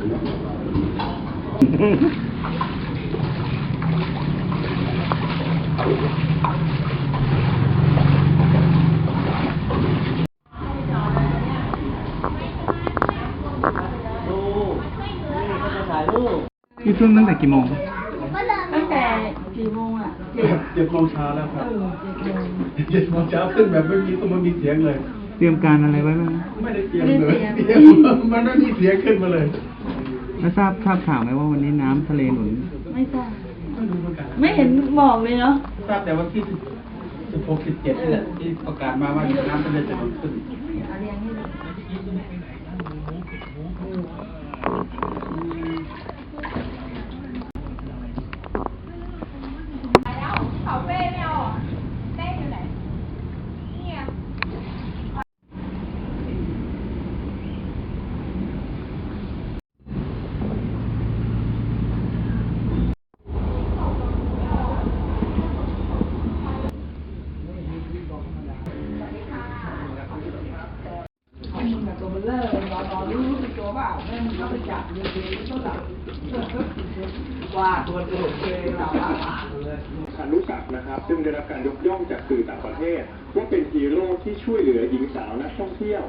นี่ซึ่งตั้งแต่กี่โมง ตั้งแต่กี่โมงอะเจ็ดเจ็ดโมงเช้าแล้วครับเจ็ดโมงเช้าขึ้นแบบไม่มีตัวมันมีเสียงเลย เตรียมการอะไรไว้บ้าง ไม่ได้เตรียมเลย มันไม่มีเสียงขึ้นมาเลย แล้วทราบทราบข่าวไหมว่าวันนี้น้ำทะเลหนุน ไม่ทราบไม่รู้เหมือนกันไม่เห็นบอกเลยเนาะทราบแต่ว่าที่สิบหกสิบเจ็ดนี่แหละที่ประกาศมาว่าน้ำทะเลจะหนุนขึ้น เอาเรียงให้ดู อนุสักดิ์นะครับ ซึ่งได้รับการยกย่องจากสื่อต่างประเทศ ว่าเป็นฮีโร่ที่ช่วยเหลือหญิงสาวนักท่องเที่ยว